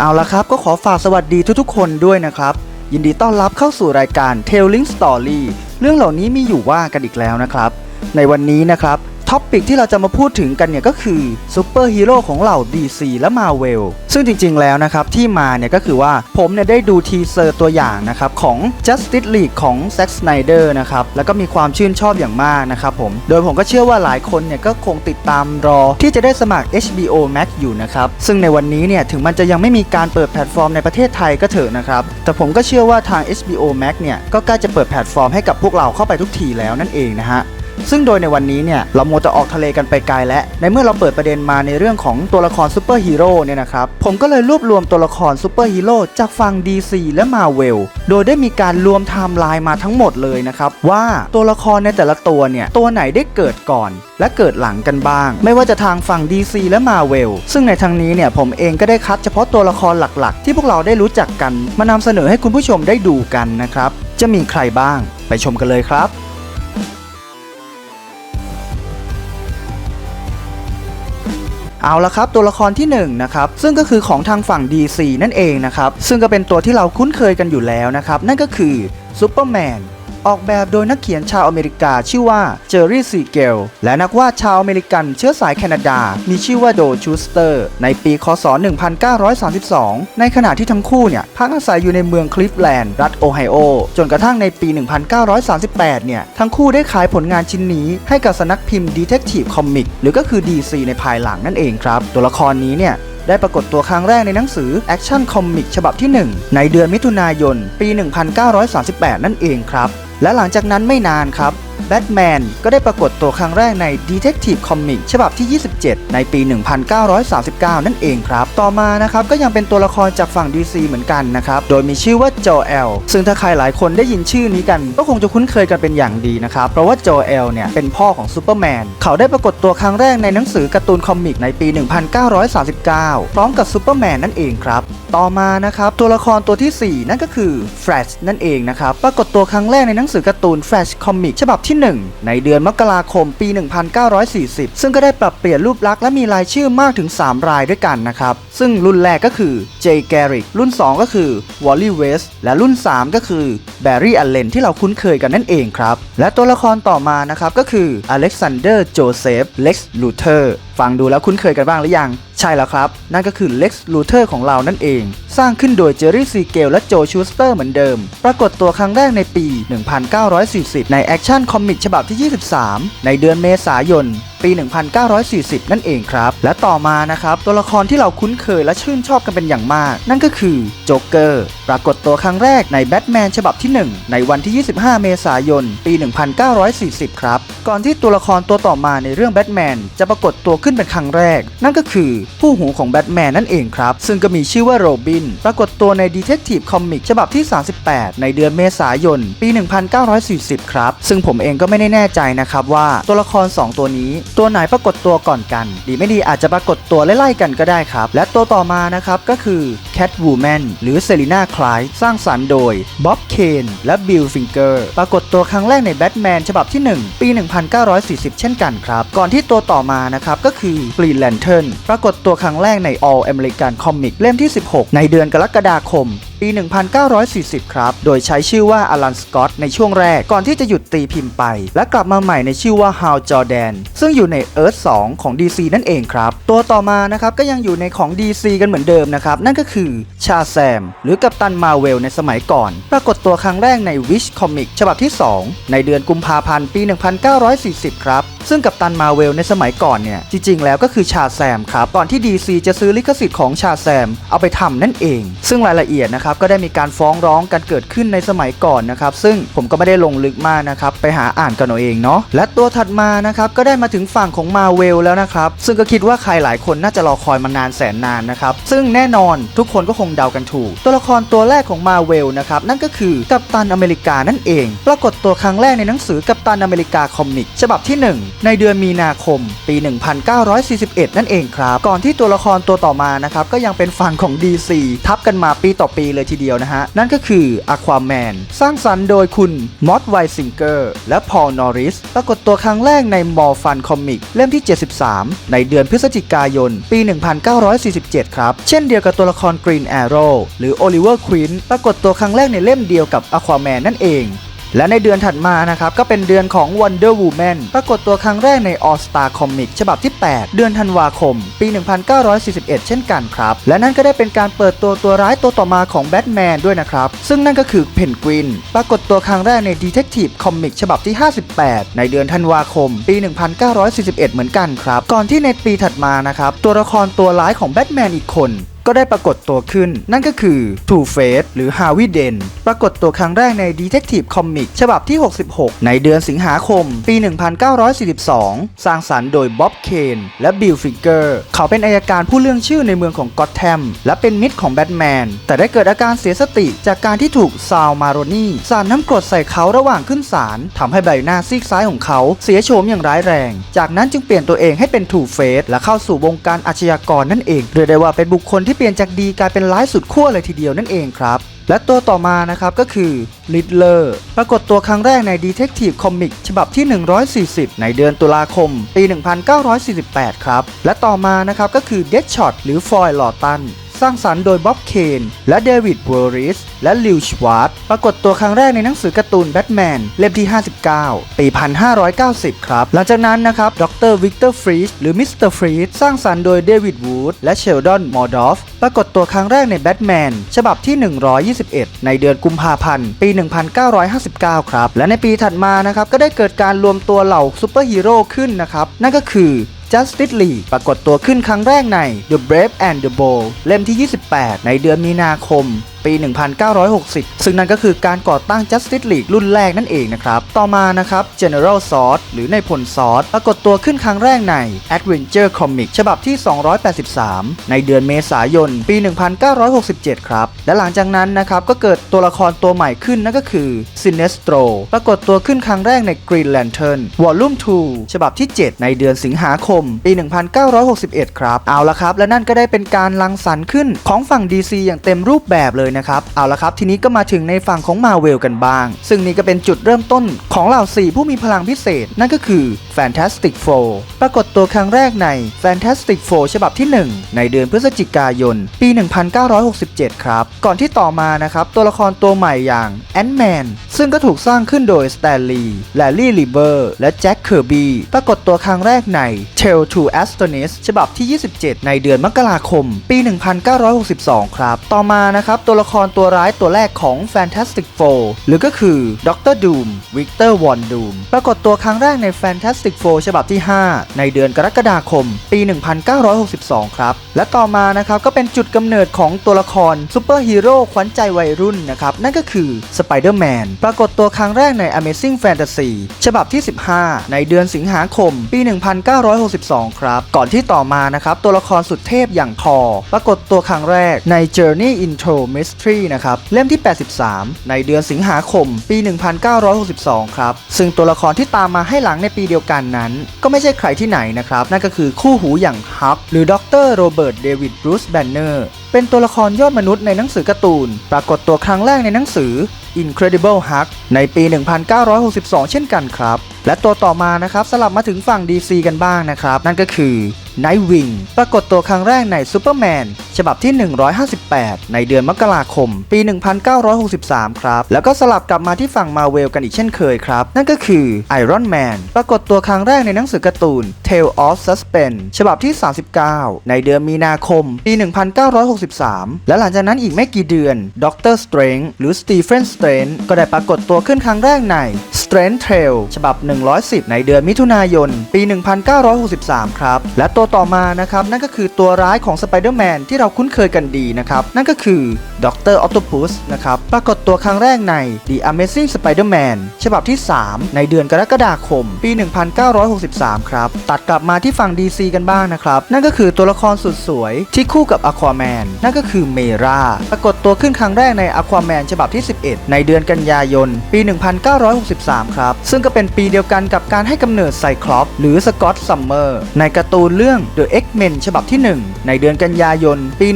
เอาละครับก็ขอฝากสวัสดีทุกๆ คนด้วยนะครับ ยินดีต้อนรับเข้าสู่รายการ Telling Story เรื่องเหล่านี้มีอยู่ว่ากันอีกแล้วนะครับ ในวันนี้นะครับ ท็อปปิกที่เราจะมาพูดถึงกันเนี่ยก็คือซูเปอร์ฮีโร่ของเหล่า DC และ Marvel ซึ่งจริงๆแล้วนะครับ ที่มาเนี่ยก็คือว่าผมเนี่ยได้ดูทีเซอร์ตัวอย่างนะครับ ของ Justice League ของ Zack Snyder นะครับ แล้วก็มีความชื่นชอบอย่างมากนะครับผม โดยผมก็เชื่อว่าหลายคนเนี่ยก็คงติดตามรอที่จะได้สมัคร HBO Max อยู่นะครับ ซึ่งในวันนี้เนี่ยถึงมันจะยังไม่มีการเปิดแพลตฟอร์มในประเทศไทยก็เถอะนะครับ แต่ผมก็เชื่อว่าทาง HBO Max เนี่ยก็ใกล้จะเปิดแพลตฟอร์มให้กับพวกเราเข้าไปทุกทีแล้วนั่นเองนะฮะ ซึ่งโดยในวันนี้เนี่ยเราโมจะออกทะเลกันไปไกลแล้วในเมื่อเราเปิดประเด็นมาในเรื่องของตัวละครซูเปอร์ฮีโร่เนี่ยนะครับ ผมก็เลยรวบรวมตัวละครซูเปอร์ฮีโร่จากฝั่ง DC และ Marvel โดยได้มีการรวมไทม์ไลน์มาทั้งหมดเลยนะครับ ว่าตัวละครในแต่ละตัวเนี่ย ตัวไหนได้เกิดก่อน และเกิดหลังกันบ้าง ไม่ว่าจะทางฝั่ง DC และ Marvel ซึ่งในทางนี้เนี่ยผมเองก็ได้คัดเฉพาะตัวละครหลักๆ ที่พวกเราได้รู้จักกัน มานำเสนอให้คุณผู้ชมได้ดูกันนะครับจะมีใครบ้าง ไปชมกันเลยครับ เอาละครับ ตัวละครที่1นงนะครับซึ่งก็คือของทางฝั่ง DC นั่นเองนะครับซึ่งก็เป็นตัวที่เราคุ้นเคยกันอยู่แล้วนะครับนั่นก็คือซูเปอร์แมน ออกแบบโดยนักเขียนชาวอเมริกาชื่อว่าเจอร์รี่ซีเกลและนักวาดชาวอเมริกันเชื้อสายแคนาดา มีชื่อว่าโดชูสเตอร์ ในปีคศ 1932 ในขณะที่ทั้งคู่เนี่ยพักอาศัยอยู่ในเมืองคลิฟแลนด์รัฐโอไฮโอ จนกระทั่งในปี 1938 เนี่ย ทั้งคู่ได้ขายผลงานชิ้นนี้ให้กับสนักพิมพ์ Detective Comic หรือก็คือ DC ในภายหลังนั่นเองครับ ตัวละครนี้เนี่ยได้ปรากฏตัวครั้งแรกในหนังสือแอคชั่นคอมิกฉบับที่ 1 ในเดือนมิถุนายน ปี 1938 นั่นเนั่นเองครับ และหลังจากนั้นไม่นานครับ แบทแมนก็ได้ปรากฏตัวครั้งแรกใน Detective Comic ฉบับที่ 27 ในปี 1939 นั่นเองครับ ต่อมานะครับก็ยังเป็นตัวละครจากฝั่ง DC เหมือนกันนะครับ โดยมีชื่อว่าโจเอล ซึ่งถ้าใครหลายคนได้ยินชื่อนี้กัน ก็คงจะคุ้นเคยกันเป็นอย่างดีนะครับ เพราะว่าโจเอลเนี่ยเป็นพ่อของซูเปอร์แมน เขาได้ปรากฏตัวครั้งแรกในหนังสือการ์ตูนคอมิกในปี 1939 พร้อมกับซูเปอร์แมนนั่นเองครับ ต่อมานะครับตัวละครตัวทีสี่4 นั่นก็คือ Flash นั่นเองนะครับ ปรากฏตัวครั้งแรกในหนังสือการ์ตูน Flash Comic ฉบับที่ 1 ในเดือนมกราคมปี 1940 ซึ่งก็ได้ปรับเปลี่ยนรูปลักษณ์และมีรายชื่อมากถึง 3 รายด้วยกันนะครับ ซึ่งรุ่นแรกก็คือเจย์แกริกรุ่น 2 ก็คือวอลลี่เวสและรุ่น 3 ก็คือแบร์รี่อัลเลนที่เราคุ้นเคยกันนั่นเองครับ และตัวละครต่อมานะครับก็คืออเล็กซานเดอร์โจเซฟเล็กซ์ลูเทอร์ ฟังดูแล้วคุ้นเคยกันบ้างหรือยัง ใช่แล้วครับ นั่นก็คือ Lex Luthor ของเรานั่นเอง สร้างขึ้นโดยเจอร์รี่ซีเกลและโจชูสเตอร์เหมือนเดิม ปรากฏตัวครั้งแรกในปี 1940 ในแอคชั่นคอมิกฉบับที่ 23 ในเดือนเมษายน ปี 1940 นั่นเองครับ และต่อมานะครับ ตัวละครที่เราคุ้นเคยและชื่นชอบกันเป็นอย่างมาก นั่นก็คือโจ๊กเกอร์ปรากฏตัวครั้งแรกในแบทแมนฉบับที่ 1 ในวันที่ 25 เมษายน ปี 1940 ครับ ก่อนที่ตัวละครตัวต่อมาในเรื่องแบทแมนจะปรากฏตัวขึ้นึ้นเป็นครั้งแรก นั่นก็คือผู้หูของแบทแมนนั่นเองครับ ซึ่งก็มีชื่อว่าโรบิน ปรากฏตัวใน Detective Comic ฉบับที่ 38 ในเดือนเมษายน ปี 1940 ครับ ซึ่งผมเองก็ไม่ได้แน่ใจนะครับว่าตัวละคร 2 ตัวนี้ ตัวไหนปรากฏตัวก่อนกัน ดีไม่ดีอาจจะปรากฏตัวไล่ๆกันก็ได้ครับ และตัวต่อมานะครับก็คือ Catwoman หรือเซรีนาคลายสร้างสรรค์โดยบ๊อบเคนและบิลฟิงเกอร์ปรากฏตัวครั้งแรกในแบทแมนฉบับที่ 1 ปี 1940 เช่นกันครับ ก่อนที่ตัวต่อมานะครับก็คือ Green Lantern ปรากฏตัวครั้งแรกใน All American Comic เล่มที่ 16 ในเดือนกรกฎาคม ปี 1940 ครับ โดยใช้ชื่อว่าอลันสกอตในช่วงแรกก่อนที่จะหยุดตีพิมพ์ไป และกลับมาใหม่ในชื่อว่า Hal Jordan ซึ่งอยู่ใน Earth 2 ของ DC นั่นเองครับ ตัวต่อมานะครับก็ยังอยู่ในของ DC กันเหมือนเดิมนะครับ นั่นก็คือชาแซม หรือกัปตันมาเวลในสมัยก่อน ปรากฏตัวครั้งแรกใน Wish Comic ฉบับที่ 2 ในเดือนกุมภาพันธ์ปี 1940 ครับ ซึ่งกัปตันมาเวลในสมัยก่อนเนี่ยจริง ๆ แล้วก็คือชาแซมครับก่อนที่ DC จะซื้อลิขสิทธิ์ของชาแซมเอาไปทำนั่นเอง ซึ่งรายละเอียดนะครับก็ได้มีการฟ้องร้องกันเกิดขึ้นในสมัยก่อนนะครับซึ่งผมก็ไม่ได้ลงลึกมากนะครับไปหาอ่านกันเอาเองเนาะและตัวถัดมานะครับก็ได้มาถึงฝั่งของมาเวลแล้วนะครับซึ่งก็คิดว่าใครหลายคนน่าจะรอคอยมานานแสนนานนะครับซึ่งแน่นอนทุกคนก็คงเดากันถูก ตัวละครตัวแรกของมาเวลนะครับนั่นก็คือกัปตันอเมริกานั่นเอง ปรากฏตัวครั้งแรกในหนังสือกัปตันอเมริกาคอมิกฉบับที่ 1ในเดือนมีนาคม ปี 1941 นั่นเองครับ ก่อนที่ตัวละครตัวต่อมานะครับ ก็ยังเป็นฝั่งของ DC ทับกันมาปีต่อปีเลยทีเดียวนะฮะ นั่นก็คือ Aquaman สร้างสรรค์โดยคุณมอ t ไวซิงเกอร์และพอลนอริสปรากฏตัวครั้งแรกในมอร์ฟันคอมิกเล่มที่ 73 ในเดือนพฤศจิกายน ปี 1947 ครับ เช่นเดียวกับตัวละคร Green Arrow หรือ Oliver Queen ปรากฏตัวครั้งแรกในเล่มเดียวกับ Aquaman นั่นเอง และในเดือนถัดมานะครับ ก็เป็นเดือนของ Wonder Woman ปรากฏตัวครั้งแรกใน All Star Comic ฉบับที่ 8 เดือนธันวาคม ปี 1941 เช่นกันครับ และนั่นก็ได้เป็นการเปิดตัวตัวร้ายตัวต่อมาของแบทแมนด้วยนะครับ ซึ่งนั่นก็คือเพนกวิน ปรากฏตัวครั้งแรกใน Detective Comic ฉบับที่ 58 ในเดือนธันวาคม ปี 1941 เหมือนกันครับ ก่อนที่ในปีถัดมานะครับ ตัวละครตัวร้ายของแบทแมนอีกคน ก็ได้ปรากฏตัวขึ้น นั่นก็คือ Two Face หรือ Harvey Dent ปรากฏตัวครั้งแรกใน Detective Comic ฉบับที่ 66 ในเดือนสิงหาคม ปี 1942 สร้างสรรค์โดยบ๊อบเคนและบิลฟิกเกอร์ เขาเป็นอายการผู้เรื่องชื่อในเมืองของกอตแทมและเป็นมิตรของแบทแมน แต่ได้เกิดอาการเสียสติจากการที่ถูกซาวมาโรนีสาดน้ำกรดใส่เขาระหว่างขึ้นศาลทำให้ใบหน้าซีกซ้ายของเขาเสียโฉมอย่างร้ายแรง จากนั้นจึงเปลี่ยนตัวเองให้เป็น Two Face และเข้าสู่วงการอาชญากรนั่นเองเรียกได้ว่าเป็นบุคคลที่เปลี่ยนจากดีกลายเป็นร้ายสุดขั้วเลยทีเดียวนั่นเองครับ และตัวต่อมานะครับก็คือลิดเลอร์ปรากฏตัวครั้งแรกใน Detective Comic ฉบับที่ 140 ในเดือนตุลาคม ปี 1948 ครับ และต่อมานะครับก็คือ Deadshot หรือฟอยล์ลอตัน สร้างสรรค์โดยบ๊อบเคนและเดวิดเวอริสและลิวชวาร์ตปรากฏตัวครั้งแรกในหนังสือการ์ตูนแบทแมนเล่มที่ 59 ปี 1590 ครับ หลังจากนั้นนะครับดรวิกเตอร์ฟรีชหรือมิสเตอร์ฟรีชสร้างสรรค์โดยเดวิดวูดและเชลดอนมอร์ดอฟปรากฏตัวครั้งแรกในแบทแมนฉบับที่ 121 ในเดือนกุมภาพันธ์ปี 1959 ครับ และในปีถัดมานะครับก็ได้เกิดการรวมตัวเหล่าซูเปอร์ฮีโร่ขึ้นนะครับนั่นก็คือ Justice League ปรากฏตัวขึ้นครั้งแรกใน The Brave and the Bold เล่มที่ 28 ในเดือนมีนาคมปี 1960 ซึ่งนั่นก็คือการก่อตั้ง Justice League รุ่นแรกนั่นเองนะครับ ต่อมานะครับ General Zod หรือในพลซอสปรากฏตัวขึ้นครั้งแรกใน Adventure Comic ฉบับที่ 283 ในเดือนเมษายน ปี 1967 ครับ และหลังจากนั้นนะครับก็เกิดตัวละครตัวใหม่ขึ้นนั่นก็คือ Sinestro ปรากฏตัวขึ้นครั้งแรกใน Green Lantern Volume 2 ฉบับที่ 7 ในเดือนสิงหาคม ปี 1961 ครับ เอาละครับ และนั่นก็ได้เป็นการรังสรรค์ขึ้นของฝั่ง DC อย่างเต็มรูปแบบเลยนะครับ เอาละครับ ทีนี้ก็มาถึงในฝั่งของ Marvel กันบ้าง ซึ่งนี่ก็เป็นจุดเริ่มต้นของเหล่า4ผู้มีพลังพิเศษ นั่นก็คือ Fantastic Four ปรากฏตัวครั้งแรกใน Fantastic Four ฉบับที่ 1 ในเดือนพฤศจิกายน ปี 1967 ครับ ก่อนที่ต่อมานะครับ ตัวละครตัวใหม่อย่าง Ant-Man ซึ่งก็ถูกสร้างขึ้นโดย Stan Lee และ Lee Lieber และ Jack Kirby ปรากฏตัวครั้งแรกใน Tale to Astonis ฉบับที่ 27 ในเดือนมกราคม ปี 1962 ครับ ต่อมานะครับตัวละครตัวร้ายตัวแรกของ Fantastic Four หรือก็คือ Dr. Doom Victor Von Doom ปรากฏตัวครั้งแรกใน Fantastic Four ฉบับที่ 5 ในเดือนกรกฎาคม ปี 1962 ครับ และต่อมานะครับก็เป็นจุดกำเนิดของตัวละครซูเปอร์ฮีโร่ขวัญใจวัยรุ่นนะครับ นั่นก็คือ Spider-Man ปรากฏตัวครั้งแรกใน Amazing Fantasy ฉบับที่ 15 ในเดือนสิงหาคม ปี 1962 ครับ ก่อนที่ต่อมานะครับตัวละครสุดเทพอย่างทอปรากฏตัวครั้งแรกใน Journey into Mystery นะครับ เล่มที่ 83 ในเดือนสิงหาคม ปี 1962 ครับ ซึ่งตัวละครที่ตามมาให้หลังในปีเดียวกันนั้น ก็ไม่ใช่ใครที่ไหนนะครับ นั่นก็คือคู่หูอย่างฮักหรือดรโรเบิร์ตเดวิดบรูซแบนเนอร์เป็นตัวละครยอดมนุษย์ในหนังสือการ์ตูน ปรากฏตัวครั้งแรกในหนังสือ Incredible Hulk ในปี 1962 เช่นกันครับ และตัวต่อมานะครับสลับมาถึงฝั่ง DC กันบ้างนะครับ นั่นก็คือ Nightwing ปรากฏตัวครั้งแรกใน Superman ฉบับที่ 158 ในเดือนมกราคม ปี 1963 ครับ แล้วก็สลับกลับมาที่ฝั่ง Marvel กันอีกเช่นเคยครับ นั่นก็คือ Iron Man ปรากฏตัวครั้งแรกในหนังสือการ์ตูน Tale of Suspense ฉบับที่ 39 ในเดือนมีนาคม ปี 1963 และหลังจากนั้นอีกไม่กี่เดือน Doctor Strange หรือ Stephen Strange ก็ได้ปรากฏตัวขึ้นครั้งแรกใน Strange Trail ฉบับ 110 ในเดือนมิถุนายน ปี 1963 ครับ และตัวต่อมานะครับ นั่นก็คือตัวร้ายของ Spider-Man ที่เราคุ้นเคยกันดีนะครับ นั่นก็คือ Dr. Octopus นะครับ ปรากฏตัวครั้งแรกใน The Amazing Spider-Man ฉบับที่ 3 ในเดือนกรกฎาคม ปี 1963 ครับ ตัดกลับมาที่ฝั่ง DC กันบ้างนะครับ นั่นก็คือตัวละครสุดสวยที่คู่กับ Aquaman นั่นก็คือเมราปรากฏตัวขึ้นครั้งแรกใน Aquaman ฉบับที่ 11 ในเดือนกันยายน ปี 1963 3 ครับ ซึ่งก็เป็นปีเดียวกันกับการให้กำเนิดไซคลอปหรือสกอตซัมเมอร์ในการ์ตูนเรื่อง The X-Men ฉบับที่ 1 ในเดือนกันยายน ปี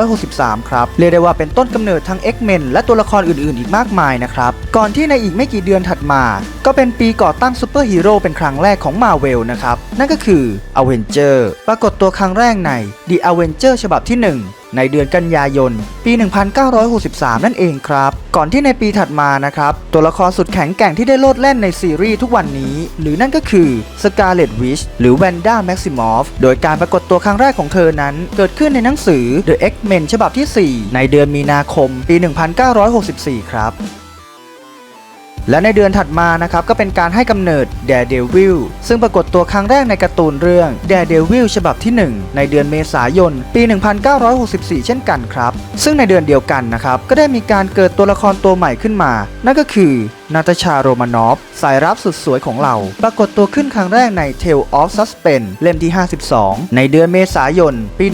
1963 ครับ เรียกได้ว่าเป็นต้นกำเนิดทั้ง X-Men และตัวละครอื่นๆ อีกมากมายนะครับ ก่อนที่ในอีกไม่กี่เดือนถัดมาก็เป็นปีก่อตั้งซูเปอร์ฮีโร่เป็นครั้งแรกของมาเวลนะครับ นั่นก็คือ Avenger ปรากฏตัวครั้งแรกใน The Avenger ฉบับที่ 1 ในเดือนกันยายน ปี 1963 นั่นเองครับ ก่อนที่ในปีถัดมานะครับ ตัวละครสุดแข็งแกร่งที่ได้โลดแล่นในซีรีส์ทุกวันนี้ หรือนั่นก็คือ Scarlet Witch หรือ Wanda Maximoff โดยการปรากฏตัวครั้งแรกของเธอนั้น เกิดขึ้นในหนังสือ The X-Men ฉบับที่ 4 ในเดือนมีนาคม ปี 1964 ครับ และในเดือนถัดมานะครับก็เป็นการให้กำเนิดแดเดวิลซึ่งปรากฏตัวครั้งแรกในการ์ตูนเรื่องแดเดวิลฉบับที่ 1 ในเดือนเมษายน ปี 1964 เช่นกันครับ ซึ่งในเดือนเดียวกันนะครับก็ได้มีการเกิดตัวละครตัวใหม่ขึ้นมา นั่นก็คือ นาตาชาโรมานอฟ สายรับสุดสวยของเรา ปรากฏตัวขึ้นครั้งแรกใน Tale of Suspense เล่มที่ 52 ในเดือนเมษายน ปี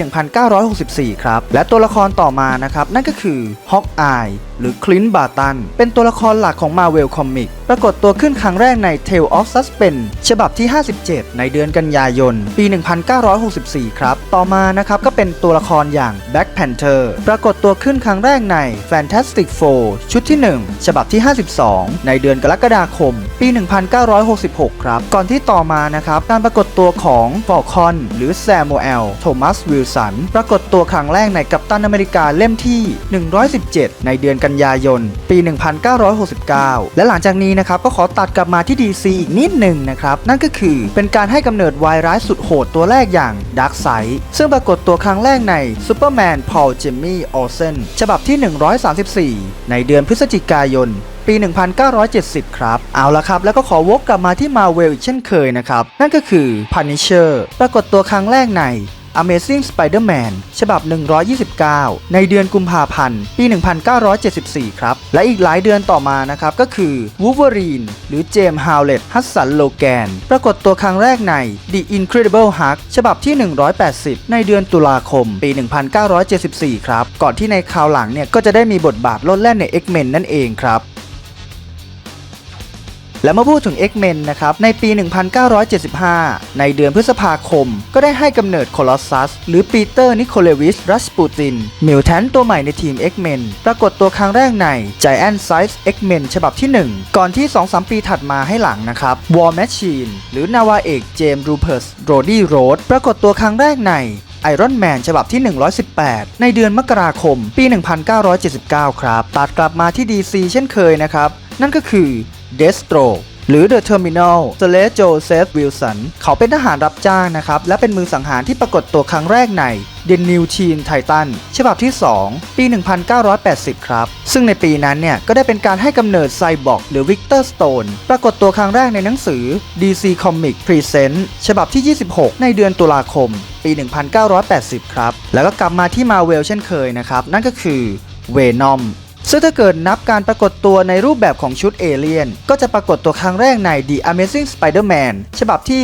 1964 ครับ และตัวละครต่อมานะครับ นั่นก็คือ Hawkeye หรือคลินบาตัน เป็นตัวละครหลักของ Marvel Comics ปรากฏตัวขึ้นครั้งแรกใน Tale of Suspense ฉบับที่ 57 ในเดือนกันยายน ปี 1964 ครับ ต่อมานะครับก็เป็นตัวละครอย่าง Black Panther ปรากฏตัวขึ้นครั้งแรกใน Fantastic Four ชุดที่ 1 ฉบับที่ 52 ในเดือนกรกฎาคม ปี 1966 ครับ ก่อนที่ต่อมานะครับการปรากฏตัวของฟอลคอนหรือแซมูเอลโทมัสวิลสันปรากฏตัวครั้งแรกในกัปตันอเมริกาเล่มที่ 117 ในเดือนกันยายน ปี 1969 และหลังจากนี้นะครับก็ขอตัดกลับมาที่ DC อีกนิดหนึ่งนะครับนั่นก็คือเป็นการให้กำเนิดวายร้ายสุดโหดตัวแรกอย่างด a r k กไซซึ่งปรากฏตัวครั้งแรกในซูเปอร์แมนพอลเจมี่ออเซนฉบับที่ 134 ในเดือนพฤศจิกายนปี 1970 ครับ เอาละครับ แล้วก็ขอวกกลับมาที่ Marvel อีกเช่นเคยนะครับ นั่นก็คือ Punisher ปรากฏตัวครั้งแรกใน Amazing Spider-Man ฉบับ 129 ในเดือนกุมภาพันธ์ ปี 1974 ครับ และอีกหลายเดือนต่อมานะครับ ก็คือ Wolverine หรือ James Howlett ฮัสสันโลแกนปรากฏตัวครั้งแรกใน The Incredible Hulk ฉบับที่ 180 ในเดือนตุลาคม ปี 1974 ครับ ก่อนที่ในคราวหลังเนี่ยก็จะได้มีบทบาทลดแล่นใน X-Men นั่นเองครับ และเมื่อพูดถึง X-Men นะครับ ในปี 1975 ในเดือนพฤษภาคม ก็ได้ให้กำเนิดโคลอสซัสหรือปีเตอร์นิโคเลวิชรัสปูตินมิวแทนตัวใหม่ในทีม X-Men ปรากฏตัวครั้งแรกใน Giant Size X-Men ฉบับที่ 1 ก่อนที่ 2-3 ปีถัดมาให้หลังนะครับ War Machine หรือนาวาเอกเจมส์รูเพิร์สโรดี้โรดปรากฏตัวครั้งแรกในไอรอนแมนฉบับที่ 118 ในเดือนมกราคม ปี 1979 ครับ ตัดกลับมาที่ DC เช่นเคยนะครับ นั่นก็คือ Destro หรือ The Terminal สเลโจเซฟวิลสันเขาเป็นทหารรับจ้างนะครับ และเป็นมือสังหารที่ปรากฏตัวครั้งแรกใน The New Teen Titan ฉบับที่ 2 ปี 1980 ครับ ซึ่งในปีนั้นเนี่ย ก็ได้เป็นการให้กำเนิดไซบอร์กหรือวิกเตอร์สโตนปรากฏตัวครั้งแรกในหนังสือ DC Comic Present ฉบับที่ 26 ในเดือนตุลาคม ปี 1980 ครับ แล้วก็กลับมาที่ Marvel เช่นเคยนะครับ นั่นก็คือ Venom ซึ่งถ้าเกิดนับการปรากฏตัวในรูปแบบของชุดเอเลียน ก็จะปรากฏตัวครั้งแรกใน The Amazing Spider-Man ฉบับที่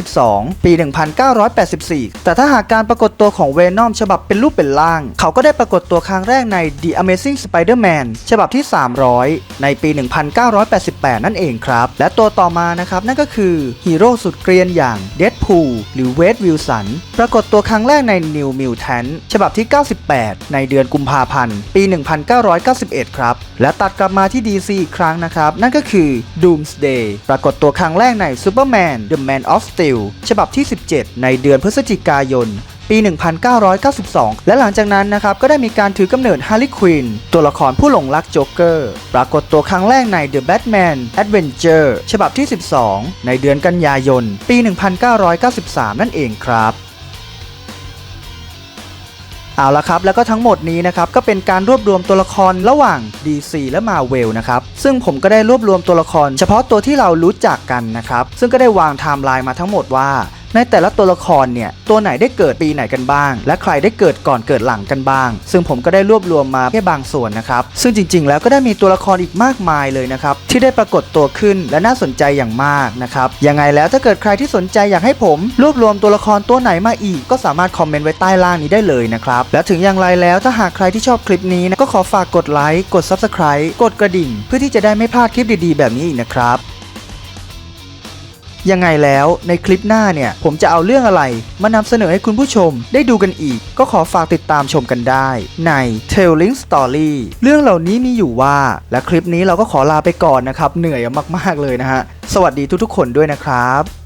252 ปี 1984 แต่ถ้าหากการปรากฏตัวของเวนอมฉบับเป็นรูปเป็นร่าง เขาก็ได้ปรากฏตัวครั้งแรกใน The Amazing Spider-Man ฉบับที่ 300 ในปี 1988 นั่นเองครับ และตัวต่อมานะครับนั่นก็คือฮีโร่สุดเกรียนอย่าง Deadpool หรือเวดวิลสันปรากฏตัวครั้งแรกใน New Mutant ฉบับที่ 98 ในเดือนกุมภาพันธ์ ปี 199 1991 ครับ และตัดกลับมาที่ DC อีกครั้งนะครับ นั่นก็คือ Doomsday ปรากฏตัวครั้งแรกใน Superman The Man of Steel ฉบับที่ 17 ในเดือนพฤศจิกายนปี 1992 และหลังจากนั้นนะครับ ก็ได้มีการถือกำเนิด Harley Quinn ตัวละครผู้หลงรักโจ๊กเกอร์ ปรากฏตัวครั้งแรกใน The Batman Adventure ฉบับที่ 12 ในเดือนกันยายน ปี 1993 นั่นเองครับ เอาละครับ แล้วก็ทั้งหมดนี้นะครับก็เป็นการรวบรวมตัวละครระหว่าง DC และ Marvel นะครับซึ่งผมก็ได้รวบรวมตัวละคร เฉพาะตัวที่เรารู้จักกันนะครับซึ่งก็ได้วางไทม์ไลน์มาทั้งหมดว่า ในแต่ละตัวละครเนี่ยตัวไหนได้เกิดปีไหนกันบ้าง และใครได้เกิดก่อนเกิดหลังกันบ้าง ซึ่งผมก็ได้รวบรวมมาแค่บางส่วนนะครับซึ่งจริง ๆ แล้วก็ได้มีตัวละครอีกมากมายเลยนะครับที่ได้ปรากฏตัวขึ้นและน่าสนใจอย่างมากนะครับยังไงแล้วถ้าเกิดใครที่สนใจอยากให้ผม รวบรวมตัวละครตัวไหนมาอีก ก็สามารถคอมเมนต์ไว้ใต้ล่างนี้ได้เลยนะครับและถึงอย่างไรแล้วถ้าหากใครที่ชอบคลิปนี้นะก็ขอฝากกดไลค์กด Subscribe กดกระดิ่ง เพื่อที่จะได้ไม่พลาดคลิปดีๆ แบบนี้อีกนะครับ ยังไงแล้วในคลิปหน้าเนี่ย ผมจะเอาเรื่องอะไร มานำเสนอให้คุณผู้ชมได้ดูกันอีก ก็ขอฝากติดตามชมกันได้ ใน Telling Story เรื่องเหล่านี้มีอยู่ว่า และคลิปนี้เราก็ขอลาไปก่อนนะครับ เหนื่อยมากๆเลยนะฮะ สวัสดีทุกๆคนด้วยนะครับ